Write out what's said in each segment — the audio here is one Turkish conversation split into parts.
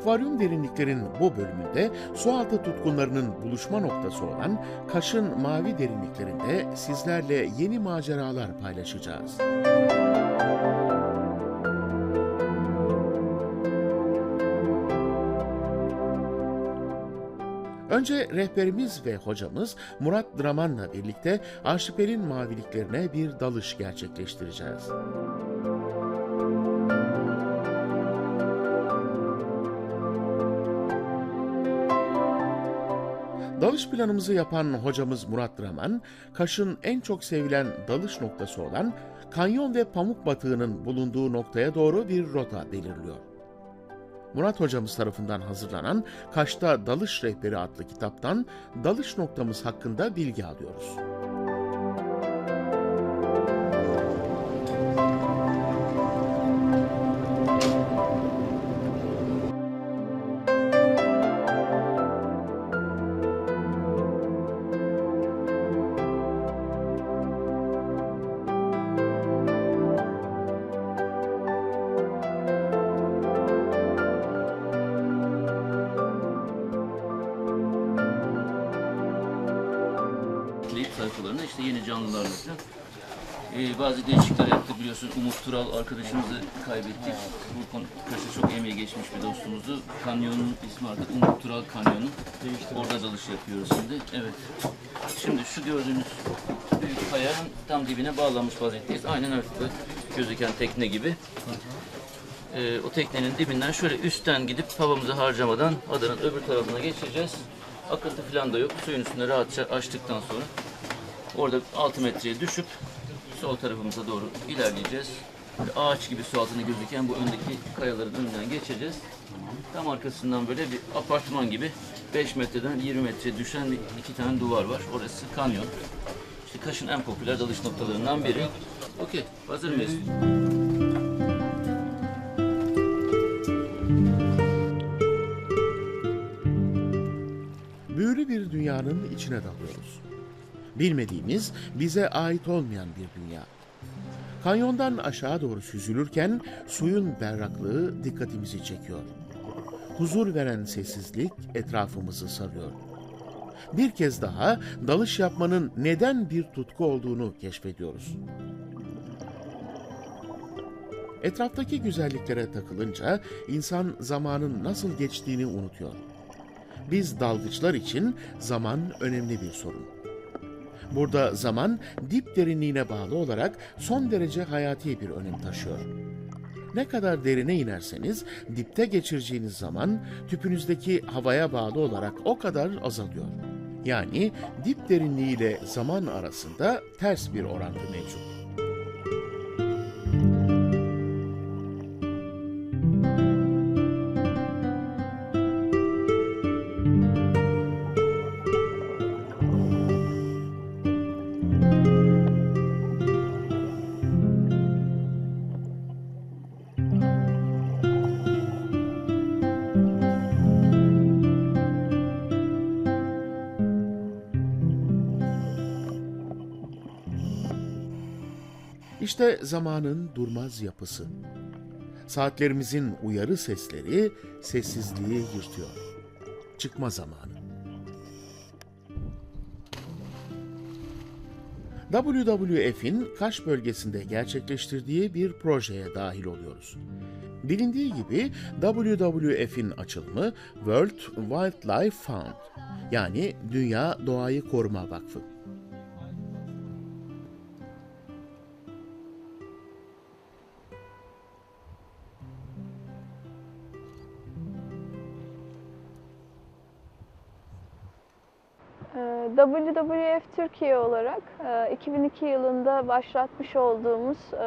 Akvaryum derinliklerin bu bölümünde sualtı tutkunlarının buluşma noktası olan Kaş'ın mavi derinliklerinde sizlerle yeni maceralar paylaşacağız. Önce rehberimiz ve hocamız Murat Draman'la birlikte arşipelin maviliklerine bir dalış gerçekleştireceğiz. Dalış planımızı yapan hocamız Murat Draman, Kaş'ın en çok sevilen dalış noktası olan kanyon ve pamuk batığının bulunduğu noktaya doğru bir rota belirliyor. Murat hocamız tarafından hazırlanan Kaş'ta Dalış Rehberi adlı kitaptan dalış noktamız hakkında bilgi alıyoruz. Bazı değişiklikler yaptık biliyorsun. Umut Tural arkadaşımızı kaybettik. Bu konu köşe çok emeği geçmiş bir dostumuzdu. Kanyonun ismi artık Umut Tural Kanyonu. Orada dalış yapıyoruz şimdi. Evet. Şimdi şu gördüğünüz büyük kayanın tam dibine bağlanmış vaziyetteyiz. Aynen öyle gözüken tekne gibi. Ee, o teknenin dibinden şöyle üstten gidip havamızı harcamadan adanın öbür tarafına geçeceğiz. Akıntı falan da yok. Suyun üstünde rahatça açtıktan sonra orada 6 metreye düşüp sol tarafımıza doğru ilerleyeceğiz. Böyle ağaç gibi su altında gözüken bu öndeki kayaların önünden geçeceğiz. Tam arkasından böyle bir apartman gibi 5 metreden 20 metre düşen iki tane duvar var. Orası kanyon. İşte Kaş'ın en popüler dalış noktalarından biri. Okey, hazır mıyız? büyülü bir dünyanın içine dalıyoruz. Bilmediğimiz, bize ait olmayan bir dünya. Kanyondan aşağı doğru süzülürken suyun berraklığı dikkatimizi çekiyor. Huzur veren sessizlik etrafımızı sarıyor. Bir kez daha dalış yapmanın neden bir tutku olduğunu keşfediyoruz. Etraftaki güzelliklere takılınca insan zamanın nasıl geçtiğini unutuyor. Biz dalgıçlar için zaman önemli bir sorun. Burada zaman dip derinliğine bağlı olarak son derece hayati bir önem taşıyor. Ne kadar derine inerseniz dipte geçireceğiniz zaman tüpünüzdeki havaya bağlı olarak o kadar azalıyor. Yani dip derinliği ile zaman arasında ters bir orantı mevcut. İşte zamanın durmaz yapısı. Saatlerimizin uyarı sesleri sessizliği yırtıyor. Çıkma zamanı. WWF'in Kaş bölgesinde gerçekleştirdiği bir projeye dahil oluyoruz. Bilindiği gibi WWF'in açılımı World Wildlife Fund yani Dünya Doğayı Koruma Vakfı. WWF Türkiye olarak e, 2002 yılında başlatmış olduğumuz e,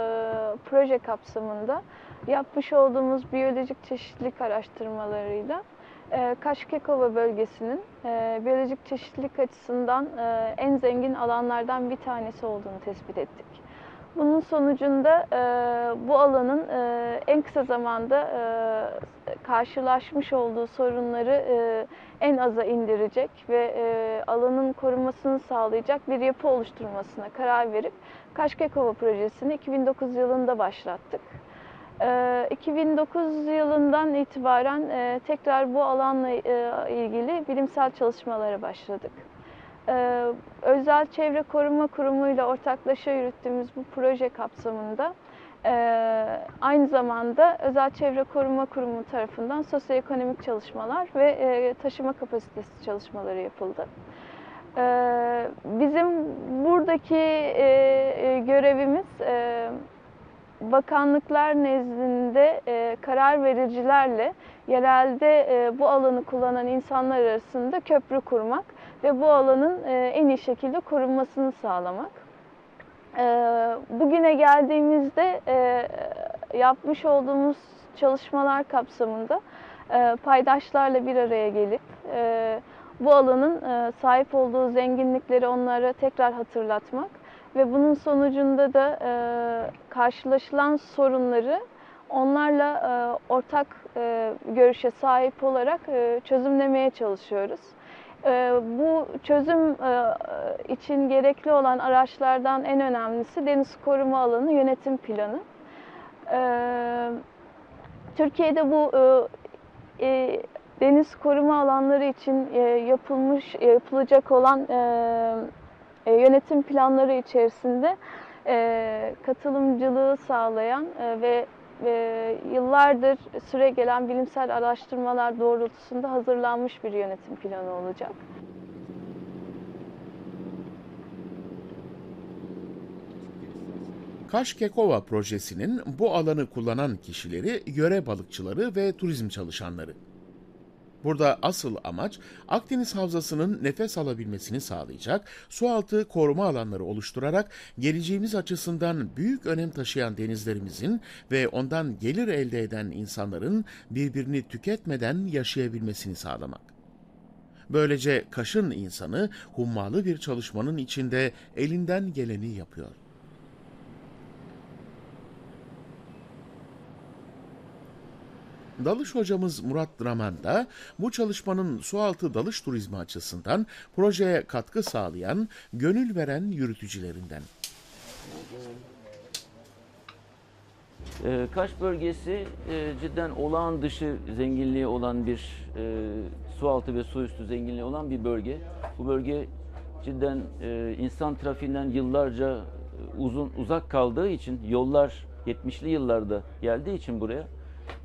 proje kapsamında yapmış olduğumuz biyolojik çeşitlilik araştırmalarıyla e, Kaşkekova bölgesinin e, biyolojik çeşitlilik açısından e, en zengin alanlardan bir tanesi olduğunu tespit ettik. Bunun sonucunda e, bu alanın e, en kısa zamanda e, karşılaşmış olduğu sorunları e, en aza indirecek ve e, alanın korunmasını sağlayacak bir yapı oluşturmasına karar verip Kaşkekova projesini 2009 yılında başlattık. Ee, 2009 yılından itibaren e, tekrar bu alanla e, ilgili bilimsel çalışmalara başladık. Özel Çevre Koruma Kurumu ile ortaklaşa yürüttüğümüz bu proje kapsamında e, aynı zamanda Özel Çevre Koruma Kurumu tarafından sosyoekonomik çalışmalar ve e, taşıma kapasitesi çalışmaları yapıldı. Ee, Bizim buradaki e, e, görevimiz bakanlıklar nezdinde karar vericilerle yerelde bu alanı kullanan insanlar arasında köprü kurmak ve bu alanın en iyi şekilde korunmasını sağlamak. E, bugüne geldiğimizde e, yapmış olduğumuz çalışmalar kapsamında e, paydaşlarla bir araya gelip e, bu alanın sahip olduğu zenginlikleri onlara tekrar hatırlatmak ve bunun sonucunda da karşılaşılan sorunları onlarla ortak görüşe sahip olarak çözümlemeye çalışıyoruz. E, bu çözüm e, için gerekli olan araçlardan en önemlisi deniz koruma alanı yönetim planı. E, Türkiye'de bu e, e, deniz koruma alanları için yapılmış yapılacak olan yönetim planları içerisinde katılımcılığı sağlayan ve e, yıllardır süre gelen bilimsel araştırmalar doğrultusunda hazırlanmış bir yönetim planı olacak. Kaşkekova projesinin bu alanı kullanan kişileri yöre balıkçıları ve turizm çalışanları. Burada asıl amaç Akdeniz Havzası'nın nefes alabilmesini sağlayacak sualtı koruma alanları oluşturarak geleceğimiz açısından büyük önem taşıyan denizlerimizin ve ondan gelir elde eden insanların birbirini tüketmeden yaşayabilmesini sağlamak. Böylece Kaş'ın insanı hummalı bir çalışmanın içinde elinden geleni yapıyor. Dalış hocamız Murat Draman da bu çalışmanın sualtı dalış turizmi açısından projeye katkı sağlayan, gönül veren yürütücülerinden. Ee, Kaş bölgesi e, cidden olağan dışı zenginliği olan bir e, su altı ve su üstü zenginliği olan bir bölge. Bu bölge cidden e, insan trafiğinden yıllarca e, uzun uzak kaldığı için yollar 70'li yıllarda geldiği için buraya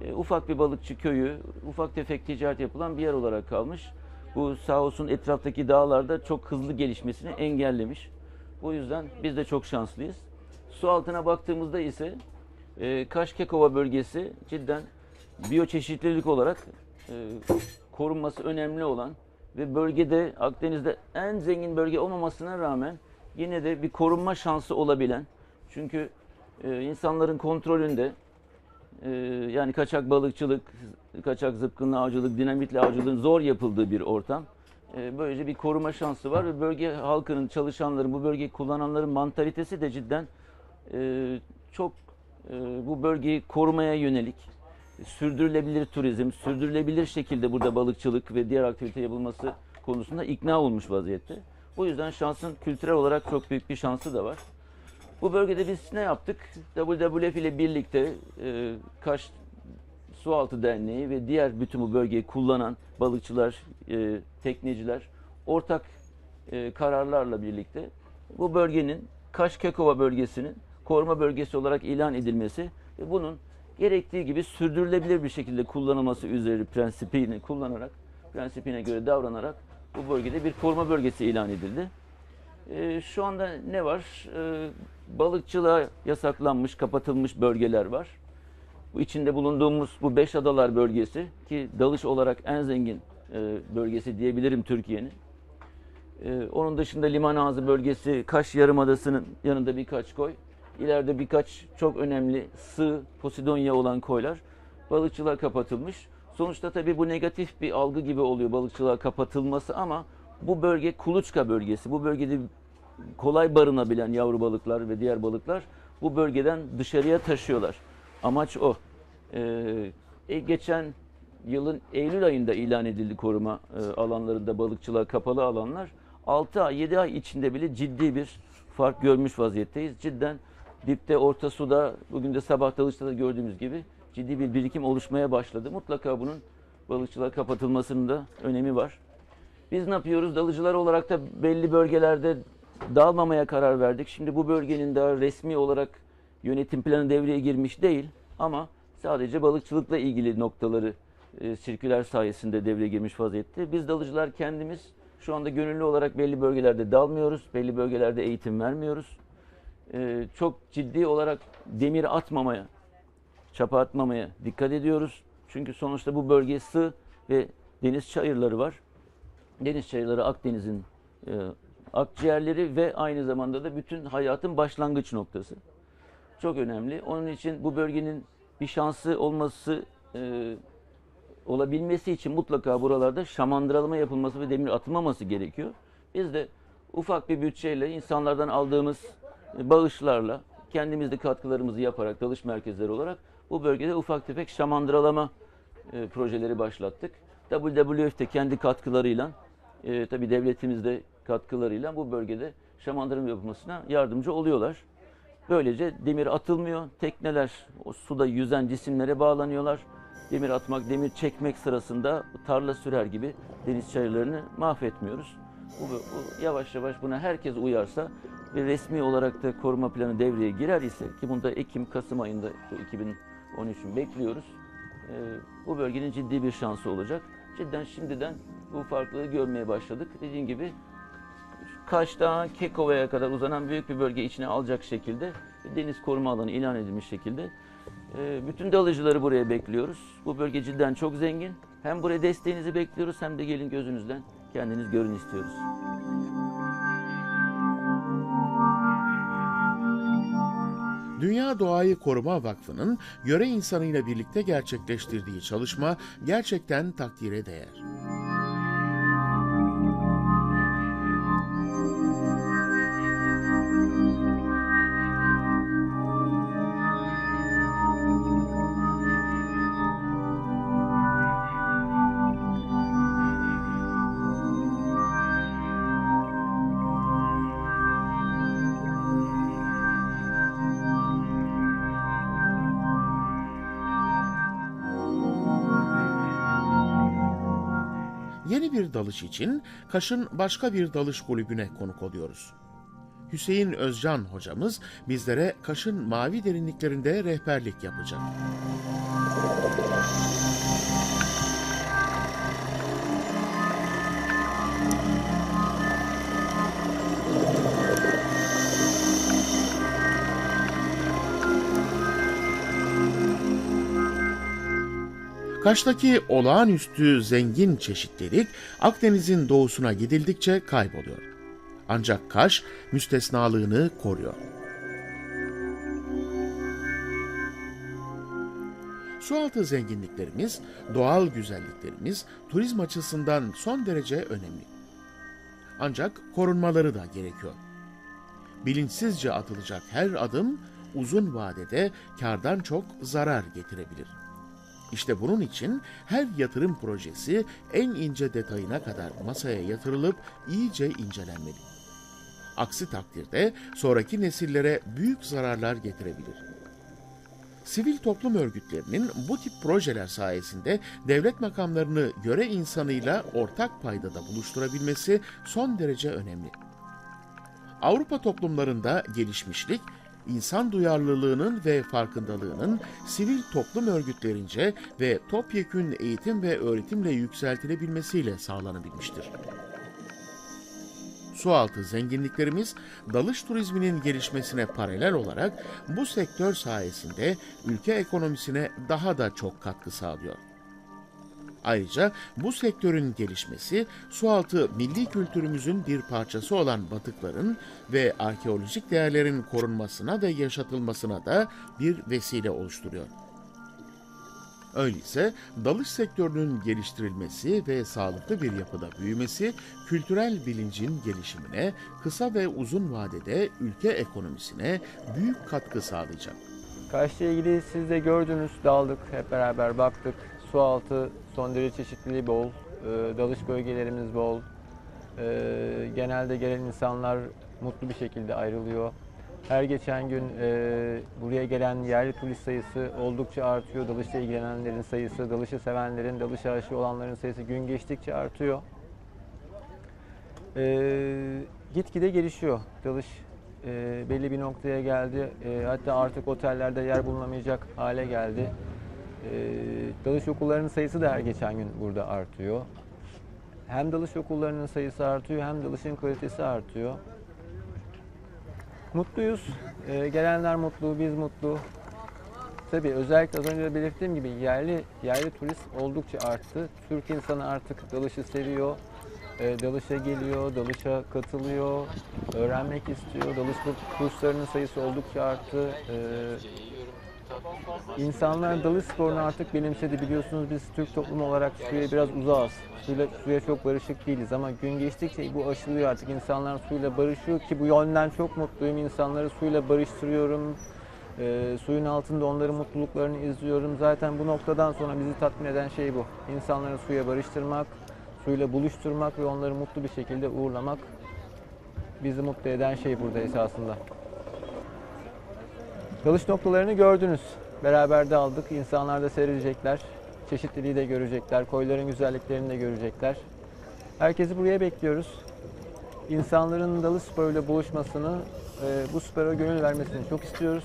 e, ufak bir balıkçı köyü, ufak tefek ticaret yapılan bir yer olarak kalmış. Bu sağ olsun etraftaki dağlarda çok hızlı gelişmesini engellemiş. Bu yüzden biz de çok şanslıyız. Su altına baktığımızda ise e, Kaşkekova bölgesi cidden biyoçeşitlilik olarak e, korunması önemli olan ve bölgede Akdeniz'de en zengin bölge olmamasına rağmen yine de bir korunma şansı olabilen çünkü e, insanların kontrolünde e, yani kaçak balıkçılık, kaçak zıpkınlı avcılık, dinamitle avcılığın zor yapıldığı bir ortam. E, böylece bir koruma şansı var ve bölge halkının, çalışanların, bu bölgeyi kullananların mantalitesi de cidden e, çok e, bu bölgeyi korumaya yönelik sürdürülebilir turizm, sürdürülebilir şekilde burada balıkçılık ve diğer aktivite yapılması konusunda ikna olmuş vaziyette. Bu yüzden şansın kültürel olarak çok büyük bir şansı da var. Bu bölgede biz ne yaptık? WWF ile birlikte e, Kaş Sualtı Derneği ve diğer bütün bu bölgeyi kullanan balıkçılar, e, tekneciler ortak e, kararlarla birlikte bu bölgenin Kaş-Kekova bölgesinin koruma bölgesi olarak ilan edilmesi ve bunun gerektiği gibi sürdürülebilir bir şekilde kullanılması üzere prensibini kullanarak, prensibine göre davranarak bu bölgede bir koruma bölgesi ilan edildi. Ee, şu anda ne var? Ee, balıkçılığa yasaklanmış, kapatılmış bölgeler var. Bu içinde bulunduğumuz bu Beş Adalar bölgesi ki dalış olarak en zengin e, bölgesi diyebilirim Türkiye'nin. Ee, onun dışında Liman Ağzı bölgesi, Kaş Yarımadası'nın yanında birkaç koy. İleride birkaç çok önemli sığ, Posidonya olan koylar balıkçılığa kapatılmış. Sonuçta tabii bu negatif bir algı gibi oluyor balıkçılığa kapatılması ama bu bölge kuluçka bölgesi. Bu bölgede kolay barınabilen yavru balıklar ve diğer balıklar bu bölgeden dışarıya taşıyorlar. Amaç o. Ee, e, geçen yılın Eylül ayında ilan edildi koruma e, alanlarında balıkçılığa kapalı alanlar. 6 ay 7 ay içinde bile ciddi bir fark görmüş vaziyetteyiz. Cidden dipte, orta suda, bugün de sabah dalışta da gördüğümüz gibi ciddi bir birikim oluşmaya başladı. Mutlaka bunun balıkçılığa kapatılmasının da önemi var. Biz ne yapıyoruz? Dalıcılar olarak da belli bölgelerde dağılmamaya karar verdik. Şimdi bu bölgenin daha resmi olarak yönetim planı devreye girmiş değil ama sadece balıkçılıkla ilgili noktaları e, sirküler sayesinde devreye girmiş vaziyette. Biz dalıcılar kendimiz şu anda gönüllü olarak belli bölgelerde dalmıyoruz, belli bölgelerde eğitim vermiyoruz. E, çok ciddi olarak demir atmamaya, çapa atmamaya dikkat ediyoruz. Çünkü sonuçta bu bölge sığ ve deniz çayırları var. Deniz çayırları Akdeniz'in e, akciğerleri ve aynı zamanda da bütün hayatın başlangıç noktası. Çok önemli. Onun için bu bölgenin bir şansı olması e, olabilmesi için mutlaka buralarda şamandıralama yapılması ve demir atılmaması gerekiyor. Biz de ufak bir bütçeyle insanlardan aldığımız bağışlarla kendimiz de katkılarımızı yaparak dalış merkezleri olarak bu bölgede ufak tefek şamandıralama e, projeleri başlattık. WWF de kendi katkılarıyla e, tabi devletimiz de katkılarıyla bu bölgede şamandıralama yapılmasına yardımcı oluyorlar. Böylece demir atılmıyor. Tekneler o suda yüzen cisimlere bağlanıyorlar. Demir atmak, demir çekmek sırasında tarla sürer gibi deniz çayırlarını mahvetmiyoruz. Bu, bu yavaş yavaş buna herkes uyarsa ve resmi olarak da koruma planı devreye girer ise ki bunda Ekim, Kasım ayında bu 2013'ün bekliyoruz. Ee, bu bölgenin ciddi bir şansı olacak. Cidden şimdiden bu farklılığı görmeye başladık. Dediğim gibi Kaş'tan Kekova'ya kadar uzanan büyük bir bölge içine alacak şekilde deniz koruma alanı ilan edilmiş şekilde e, bütün dalıcıları buraya bekliyoruz. Bu bölge cidden çok zengin. Hem buraya desteğinizi bekliyoruz hem de gelin gözünüzden kendiniz görün istiyoruz. Dünya Doğayı Koruma Vakfı'nın yöre insanıyla birlikte gerçekleştirdiği çalışma gerçekten takdire değer. Bir dalış için Kaş'ın başka bir dalış kulübüne konuk oluyoruz. Hüseyin Özcan hocamız bizlere Kaş'ın mavi derinliklerinde rehberlik yapacak. Kaş'taki olağanüstü zengin çeşitlilik Akdeniz'in doğusuna gidildikçe kayboluyor. Ancak Kaş müstesnalığını koruyor. Sualtı zenginliklerimiz, doğal güzelliklerimiz turizm açısından son derece önemli. Ancak korunmaları da gerekiyor. Bilinçsizce atılacak her adım uzun vadede kardan çok zarar getirebilir. İşte bunun için her yatırım projesi en ince detayına kadar masaya yatırılıp iyice incelenmeli. Aksi takdirde sonraki nesillere büyük zararlar getirebilir. Sivil toplum örgütlerinin bu tip projeler sayesinde devlet makamlarını göre insanıyla ortak paydada buluşturabilmesi son derece önemli. Avrupa toplumlarında gelişmişlik, insan duyarlılığının ve farkındalığının sivil toplum örgütlerince ve topyekün eğitim ve öğretimle yükseltilebilmesiyle sağlanabilmiştir. Sualtı zenginliklerimiz dalış turizminin gelişmesine paralel olarak bu sektör sayesinde ülke ekonomisine daha da çok katkı sağlıyor. Ayrıca bu sektörün gelişmesi sualtı milli kültürümüzün bir parçası olan batıkların ve arkeolojik değerlerin korunmasına ve yaşatılmasına da bir vesile oluşturuyor. Öyleyse dalış sektörünün geliştirilmesi ve sağlıklı bir yapıda büyümesi kültürel bilincin gelişimine kısa ve uzun vadede ülke ekonomisine büyük katkı sağlayacak. Kaş'la ilgili siz de gördünüz, daldık, hep beraber baktık. Su altı son derece çeşitliliği bol, e, dalış bölgelerimiz bol. E, genelde gelen insanlar mutlu bir şekilde ayrılıyor. Her geçen gün e, buraya gelen yerli turist sayısı oldukça artıyor. Dalışla ilgilenenlerin sayısı, dalışı sevenlerin, dalış aşığı olanların sayısı gün geçtikçe artıyor. E, gitgide gelişiyor. Dalış e, belli bir noktaya geldi. E, hatta artık otellerde yer bulunamayacak hale geldi. E, dalış okullarının sayısı da her geçen gün burada artıyor. Hem dalış okullarının sayısı artıyor hem dalışın kalitesi artıyor. Mutluyuz. Ee, gelenler mutlu, biz mutlu. Tabii özellikle az önce de belirttiğim gibi yerli yerli turist oldukça arttı. Türk insanı artık dalışı seviyor. Ee, dalışa geliyor, dalışa katılıyor, öğrenmek istiyor. Dalış kurslarının sayısı oldukça arttı. Ee, İnsanlar dalış sporunu artık benimsedi. Biliyorsunuz biz Türk toplumu olarak suya biraz uzağız. Suyla, suya çok barışık değiliz ama gün geçtikçe bu aşılıyor artık. İnsanlar suyla barışıyor ki bu yönden çok mutluyum. İnsanları suyla barıştırıyorum. Ee, suyun altında onların mutluluklarını izliyorum. Zaten bu noktadan sonra bizi tatmin eden şey bu. İnsanları suya barıştırmak, suyla buluşturmak ve onları mutlu bir şekilde uğurlamak bizi mutlu eden şey burada esasında. Dalış noktalarını gördünüz. Beraber de aldık. İnsanlar da seyredecekler. Çeşitliliği de görecekler. Koyların güzelliklerini de görecekler. Herkesi buraya bekliyoruz. İnsanların dalış sporuyla buluşmasını, e, bu spora gönül vermesini çok istiyoruz.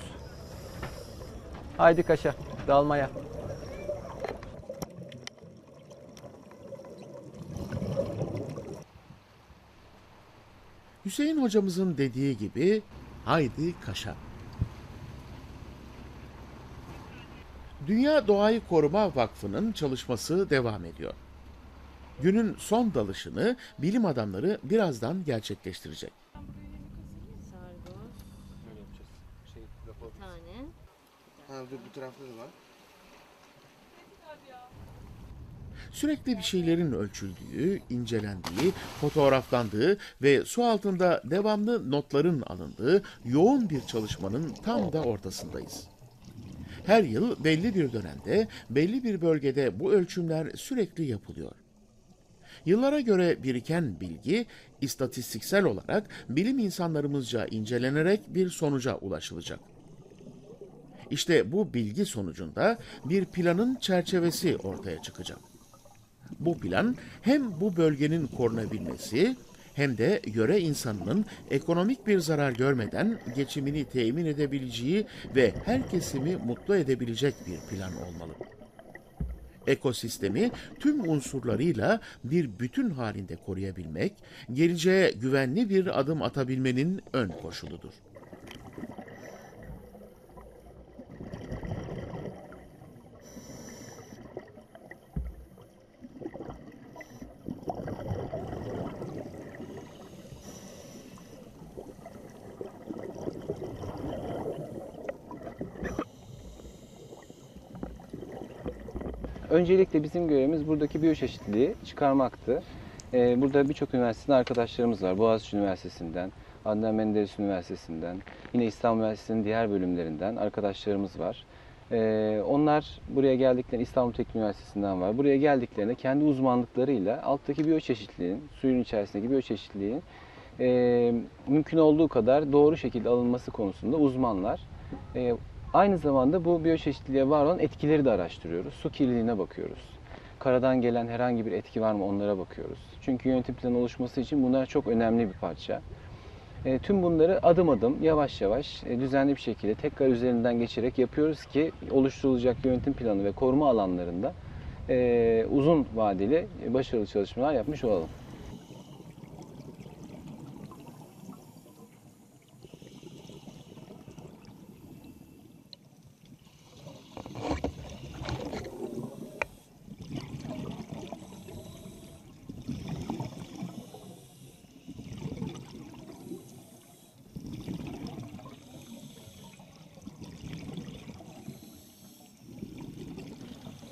Haydi Kaş'a, dalmaya. Hüseyin hocamızın dediği gibi haydi Kaş'a. Dünya Doğayı Koruma Vakfı'nın çalışması devam ediyor. Günün son dalışını bilim adamları birazdan gerçekleştirecek. Ha dur bu tarafta da var. Sürekli bir şeylerin ölçüldüğü, incelendiği, fotoğraflandığı ve su altında devamlı notların alındığı yoğun bir çalışmanın tam da ortasındayız. Her yıl belli bir dönemde, belli bir bölgede bu ölçümler sürekli yapılıyor. Yıllara göre biriken bilgi istatistiksel olarak bilim insanlarımızca incelenerek bir sonuca ulaşılacak. İşte bu bilgi sonucunda bir planın çerçevesi ortaya çıkacak. Bu plan hem bu bölgenin korunabilmesi hem de yöre insanının ekonomik bir zarar görmeden geçimini temin edebileceği ve her kesimi mutlu edebilecek bir plan olmalı. Ekosistemi tüm unsurlarıyla bir bütün halinde koruyabilmek, geleceğe güvenli bir adım atabilmenin ön koşuludur. Öncelikle bizim görevimiz buradaki biyoçeşitliliği çıkarmaktı. Ee, burada birçok üniversiteden arkadaşlarımız var. Boğaziçi Üniversitesi'nden, Adnan Menderes Üniversitesi'nden, yine İstanbul Üniversitesi'nin diğer bölümlerinden arkadaşlarımız var. Ee, onlar buraya geldiklerinde İstanbul Teknik Üniversitesi'nden var. Buraya geldiklerinde kendi uzmanlıklarıyla alttaki biyoçeşitliliğin, suyun içerisindeki biyoçeşitliliğin e, mümkün olduğu kadar doğru şekilde alınması konusunda uzmanlar. E, Aynı zamanda bu biyoçeşitliliğe var olan etkileri de araştırıyoruz. Su kirliliğine bakıyoruz. Karadan gelen herhangi bir etki var mı onlara bakıyoruz. Çünkü yönetim planı oluşması için bunlar çok önemli bir parça. E, tüm bunları adım adım, yavaş yavaş, e, düzenli bir şekilde tekrar üzerinden geçerek yapıyoruz ki oluşturulacak yönetim planı ve koruma alanlarında e, uzun vadeli e, başarılı çalışmalar yapmış olalım.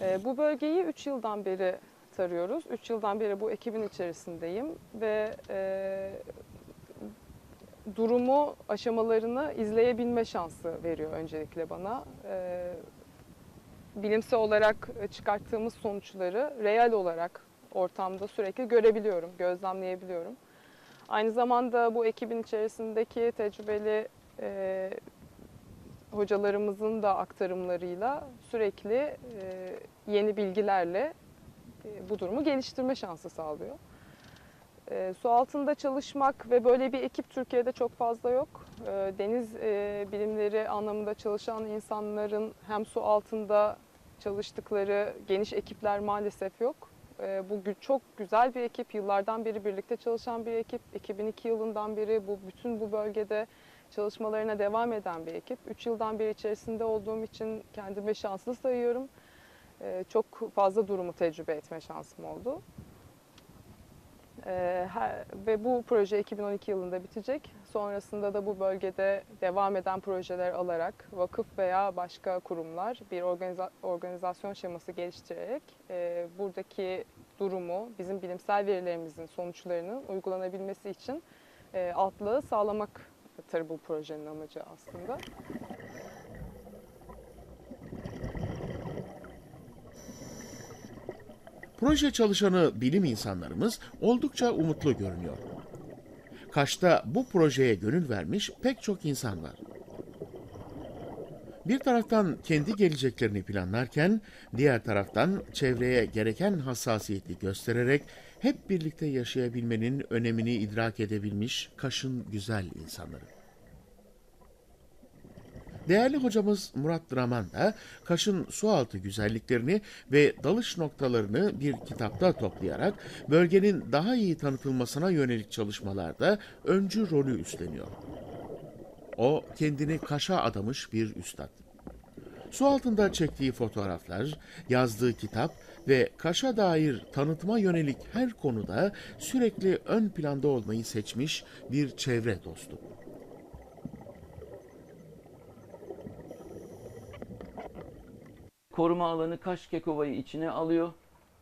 Ee, Bu bölgeyi 3 yıldan beri tarıyoruz. 3 yıldan beri bu ekibin içerisindeyim ve e, durumu, aşamalarını izleyebilme şansı veriyor öncelikle bana. E, bilimsel olarak çıkarttığımız sonuçları reel olarak ortamda sürekli görebiliyorum, gözlemleyebiliyorum. Aynı zamanda bu ekibin içerisindeki tecrübeli e, hocalarımızın da aktarımlarıyla sürekli e, yeni bilgilerle e, bu durumu geliştirme şansı sağlıyor. E, su altında çalışmak ve böyle bir ekip Türkiye'de çok fazla yok. E, deniz bilimleri anlamında çalışan insanların hem su altında çalıştıkları geniş ekipler maalesef yok. Bu çok güzel bir ekip, yıllardan beri birlikte çalışan bir ekip. 2002 yılından beri bu bütün bu bölgede çalışmalarına devam eden bir ekip. 3 yıldan beri içerisinde olduğum için kendimi şanslı sayıyorum. E, çok fazla durumu tecrübe etme şansım oldu. Ee, ve bu proje 2012 yılında bitecek. Sonrasında da bu bölgede devam eden projeler alarak vakıf veya başka kurumlar bir organiza- organizasyon şeması geliştirerek e, buradaki durumu, bizim bilimsel verilerimizin sonuçlarının uygulanabilmesi için e, altlığı sağlamaktır bu projenin amacı aslında. Proje çalışanı bilim insanlarımız oldukça umutlu görünüyor. Kaş'ta bu projeye gönül vermiş pek çok insan var. Bir taraftan kendi geleceklerini planlarken, diğer taraftan çevreye gereken hassasiyeti göstererek hep birlikte yaşayabilmenin önemini idrak edebilmiş Kaş'ın güzel insanları. Değerli hocamız Murat Draman da Kaş'ın sualtı güzelliklerini ve dalış noktalarını bir kitapta toplayarak bölgenin daha iyi tanıtılmasına yönelik çalışmalarda öncü rolü üstleniyor. O kendini Kaş'a adamış bir üstad. Su altında çektiği fotoğraflar, yazdığı kitap ve Kaş'a dair tanıtıma yönelik her konuda sürekli ön planda olmayı seçmiş bir çevre dostu. Koruma alanı Kaş Kekova'yı içine alıyor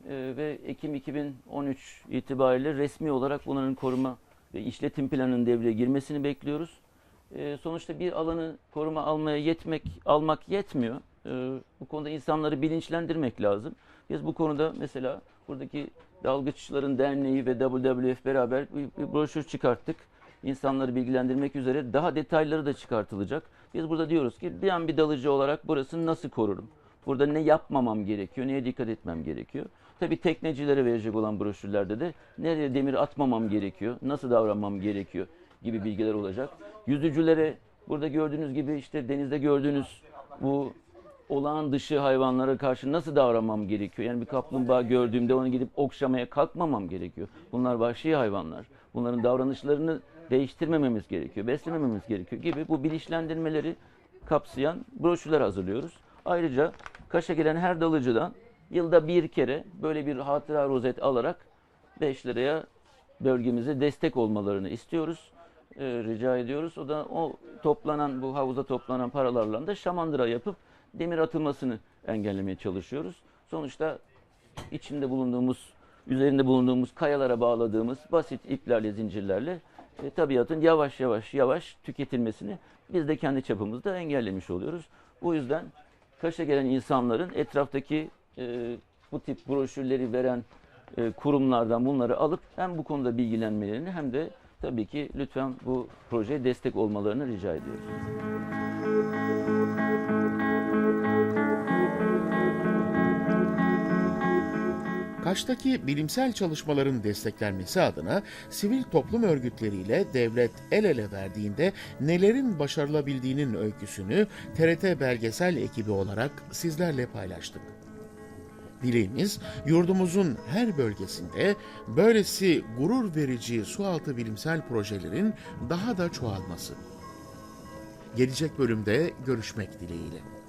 Ee, ve Ekim 2013 itibariyle resmi olarak bunların koruma ve işletim planının devreye girmesini bekliyoruz. Ee, sonuçta bir alanı koruma almaya yetmek, almak yetmiyor. Ee, bu konuda insanları bilinçlendirmek lazım. Biz bu konuda mesela buradaki Dalgıçların Derneği ve WWF beraber bir, bir broşür çıkarttık. İnsanları bilgilendirmek üzere daha detayları da çıkartılacak. Biz burada diyoruz ki an bir dalıcı olarak burasını nasıl korurum? Burada ne yapmamam gerekiyor, neye dikkat etmem gerekiyor? Tabii teknecilere verecek olan broşürlerde de nereye demir atmamam gerekiyor, nasıl davranmam gerekiyor gibi bilgiler olacak. Yüzücülere burada gördüğünüz gibi işte denizde gördüğünüz bu olağan dışı hayvanlara karşı nasıl davranmam gerekiyor? Yani bir kaplumbağa gördüğümde onu gidip okşamaya kalkmamam gerekiyor. Bunlar vahşi hayvanlar. Bunların davranışlarını değiştirmememiz gerekiyor, beslemememiz gerekiyor gibi bu bilinçlendirmeleri kapsayan broşürler hazırlıyoruz. Ayrıca Kaş'a gelen her dalıcıdan yılda bir kere böyle bir hatıra rozet alarak 5 liraya bölgemize destek olmalarını istiyoruz. Ee, rica ediyoruz. O da o toplanan bu havuza toplanan paralarla da şamandıra yapıp demir atılmasını engellemeye çalışıyoruz. Sonuçta içinde bulunduğumuz, üzerinde bulunduğumuz kayalara bağladığımız basit iplerle, zincirlerle e, tabiatın yavaş yavaş yavaş tüketilmesini biz de kendi çapımızda engellemiş oluyoruz. Bu yüzden Kaş'a gelen insanların etraftaki e, bu tip broşürleri veren e, kurumlardan bunları alıp hem bu konuda bilgilenmelerini hem de tabii ki lütfen bu projeye destek olmalarını rica ediyoruz. Kaş'taki bilimsel çalışmaların desteklenmesi adına sivil toplum örgütleriyle devlet el ele verdiğinde nelerin başarılabildiğinin öyküsünü TRT belgesel ekibi olarak sizlerle paylaştık. Dileğimiz yurdumuzun her bölgesinde böylesi gurur verici sualtı bilimsel projelerin daha da çoğalması. Gelecek bölümde görüşmek dileğiyle.